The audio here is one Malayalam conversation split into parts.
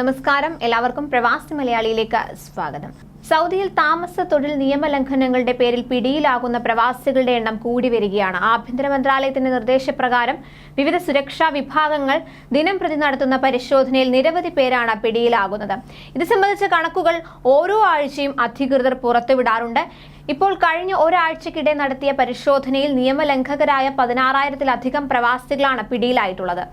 നമസ്കാരം. എല്ലാവർക്കും പ്രവാസി മലയാളിയിലേക്ക് സ്വാഗതം. സൗദിയിൽ താമസ തൊഴിൽ നിയമലംഘനങ്ങളുടെ പേരിൽ പിടിയിലാകുന്ന പ്രവാസികളുടെ എണ്ണം കൂടി വരികയാണ്. ആഭ്യന്തര മന്ത്രാലയത്തിന്റെ നിർദ്ദേശപ്രകാരം വിവിധ സുരക്ഷാ വിഭാഗങ്ങൾ ദിനം പ്രതി നടത്തുന്ന പരിശോധനയിൽ നിരവധി പേരാണ് പിടിയിലാകുന്നത്. ഇത് സംബന്ധിച്ച കണക്കുകൾ ഓരോ ആഴ്ചയും അധികൃതർ പുറത്തുവിടാറുണ്ട്. ഇപ്പോൾ കഴിഞ്ഞ ഒരാഴ്ചക്കിടെ നടത്തിയ പരിശോധനയിൽ നിയമലംഘകരായ പതിനാറായിരത്തിലധികം പ്രവാസികളാണ് പിടിയിലായിട്ടുള്ളത്.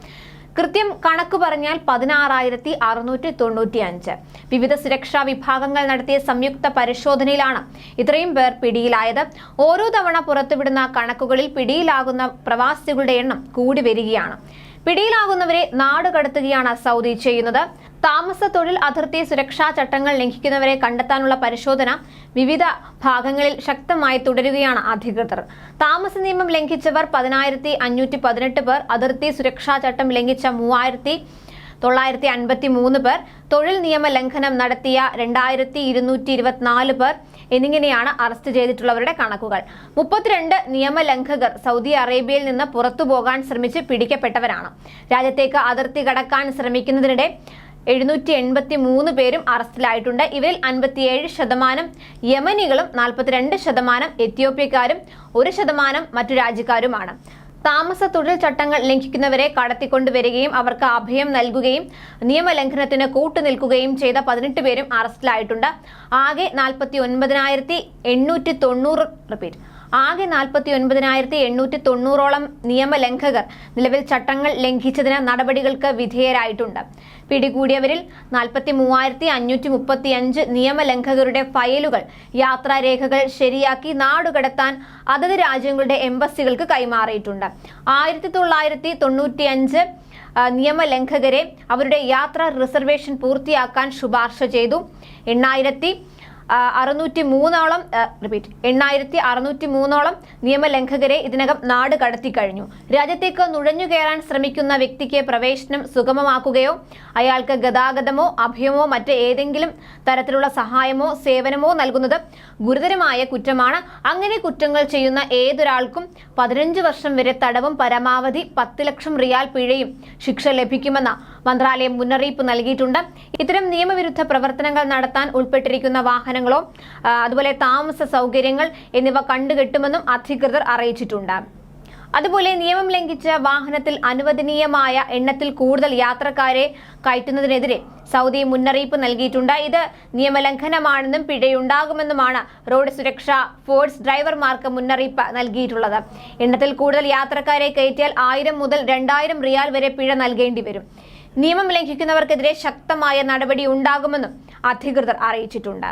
കൃത്യം കണക്ക് പറഞ്ഞാൽ പതിനാറായിരത്തി അറുന്നൂറ്റി തൊണ്ണൂറ്റി അഞ്ച് വിവിധ സുരക്ഷാ വിഭാഗങ്ങൾ നടത്തിയ സംയുക്ത പരിശോധനയിലാണ് ഇത്രയും പേർ പിടിയിലായത്. ഓരോ തവണ പുറത്തുവിടുന്ന കണക്കുകളിൽ പിടിയിലാകുന്ന പ്രവാസികളുടെ എണ്ണം കൂടി വരികയാണ്. പിടിയിലാകുന്നവരെ നാടുകടത്തുകയാണ് സൗദി ചെയ്യുന്നത്. താമസ തൊഴിൽ അതിർത്തി സുരക്ഷാ ചട്ടങ്ങൾ ലംഘിക്കുന്നവരെ കണ്ടെത്താനുള്ള പരിശോധന വിവിധ ഭാഗങ്ങളിൽ ശക്തമായി തുടരുകയാണ് അധികൃതർ. താമസ നിയമം ലംഘിച്ചവർ പതിനായിരത്തി അഞ്ഞൂറ്റി പതിനെട്ട് പേർ അതിർത്തി സുരക്ഷാ ചട്ടം ലംഘിച്ച മൂവായിരത്തി തൊള്ളായിരത്തി അൻപത്തി മൂന്ന് പേർ തൊഴിൽ നിയമ ലംഘനം നടത്തിയ രണ്ടായിരത്തി ഇരുന്നൂറ്റി ഇരുപത്തിനാല് പേർ എന്നിങ്ങനെയാണ് അറസ്റ്റ് ചെയ്തിട്ടുള്ളവരുടെ കണക്കുകൾ. മുപ്പത്തിരണ്ട് നിയമലംഘകർ സൗദി അറേബ്യയിൽ നിന്ന് പുറത്തു പോകാൻ ശ്രമിച്ച് പിടിക്കപ്പെട്ടവരാണ്. രാജ്യത്തേക്ക് അതിർത്തി കടക്കാൻ ശ്രമിക്കുന്നതിനിടെ എഴുന്നൂറ്റി എൺപത്തി മൂന്ന് പേരും അറസ്റ്റിലായിട്ടുണ്ട്. ഇവരിൽ അൻപത്തിയേഴ് ശതമാനം യമനികളും നാൽപ്പത്തിരണ്ട് ശതമാനം എത്യോപ്യക്കാരും ഒരു ശതമാനം മറ്റു രാജ്യക്കാരുമാണ്. താമസ തൊഴിൽ ചട്ടങ്ങൾ ലംഘിക്കുന്നവരെ കടത്തിക്കൊണ്ടുവരികയും അവർക്ക് അഭയം നൽകുകയും നിയമലംഘനത്തിന് കൂട്ടുനിൽക്കുകയും ചെയ്ത പതിനെട്ട് പേരും അറസ്റ്റിലായിട്ടുണ്ട്. ആകെ നാൽപ്പത്തി ഒൻപതിനായിരത്തി എണ്ണൂറ്റി തൊണ്ണൂറ് റിപ്പീറ്റ് ആകെ നാൽപ്പത്തി ഒൻപതിനായിരത്തി എണ്ണൂറ്റി തൊണ്ണൂറോളം നിയമലംഘകർ നിലവിൽ ചട്ടങ്ങൾ ലംഘിച്ചതിന് നടപടികൾക്ക് വിധേയരായിട്ടുണ്ട്. പിടികൂടിയവരിൽ നാൽപ്പത്തി മൂവായിരത്തി അഞ്ഞൂറ്റി മുപ്പത്തി അഞ്ച് നിയമലംഘകരുടെ ഫയലുകൾ യാത്രാരേഖകൾ ശരിയാക്കി നാടുകടത്താൻ അതത് രാജ്യങ്ങളുടെ എംബസികൾക്ക് കൈമാറിയിട്ടുണ്ട്. ആയിരത്തി തൊള്ളായിരത്തി തൊണ്ണൂറ്റി അഞ്ച് നിയമലംഘകരെ അവരുടെ യാത്രാ റിസർവേഷൻ പൂർത്തിയാക്കാൻ ശുപാർശ ചെയ്തു. എണ്ണായിരത്തി അറുന്നൂറ്റി മൂന്നോളം റിപ്പീറ്റ് എണ്ണായിരത്തി അറുന്നൂറ്റി മൂന്നോളം നിയമലംഘകരെ ഇതിനകം നാട് കടത്തി കഴിഞ്ഞു. രാജ്യത്തേക്ക് നുഴഞ്ഞു കയറാൻ ശ്രമിക്കുന്ന വ്യക്തിക്ക് പ്രവേശനം സുഗമമാക്കുകയോ അയാൾക്ക് ഗതാഗതമോ അഭയമോ മറ്റ് ഏതെങ്കിലും തരത്തിലുള്ള സഹായമോ സേവനമോ നൽകുന്നത് ഗുരുതരമായ കുറ്റമാണ്. അങ്ങനെ കുറ്റങ്ങൾ ചെയ്യുന്ന ഏതൊരാൾക്കും പതിനഞ്ച് വർഷം വരെ തടവും പരമാവധി പത്ത് ലക്ഷം റിയാൽ പിഴയും ശിക്ഷ ലഭിക്കുമെന്ന മന്ത്രാലയം മുന്നറിയിപ്പ് നൽകിയിട്ടുണ്ട്. ഇത്തരം നിയമവിരുദ്ധ പ്രവർത്തനങ്ങൾ നടത്താൻ ഉൾപ്പെട്ടിരിക്കുന്ന വാഹനങ്ങളോ അതുപോലെ താമസ സൗകര്യങ്ങൾ എന്നിവ കണ്ടുകെട്ടുമെന്നും അധികൃതർ അറിയിച്ചിട്ടുണ്ട്. അതുപോലെ നിയമം ലംഘിച്ച വാഹനത്തിൽ അനുവദനീയമായ എണ്ണത്തിൽ കൂടുതൽ യാത്രക്കാരെ കയറ്റുന്നതിനെതിരെ സൗദി മുന്നറിയിപ്പ് നൽകിയിട്ടുണ്ട്. ഇത് നിയമലംഘനമാണെന്നും പിഴയുണ്ടാകുമെന്നുമാണ് റോഡ് സുരക്ഷാ ഫോഴ്സ് ഡ്രൈവർമാർക്ക് മുന്നറിയിപ്പ് നൽകിയിട്ടുള്ളത്. എണ്ണത്തിൽ കൂടുതൽ യാത്രക്കാരെ കയറ്റിയാൽ ആയിരം മുതൽ രണ്ടായിരം റിയാൽ വരെ പിഴ നൽകേണ്ടി വരും. നിയമം ലംഘിക്കുന്നവർക്കെതിരെ ശക്തമായ നടപടി ഉണ്ടാകുമെന്നും അധികൃതർ അറിയിച്ചിട്ടുണ്ട്.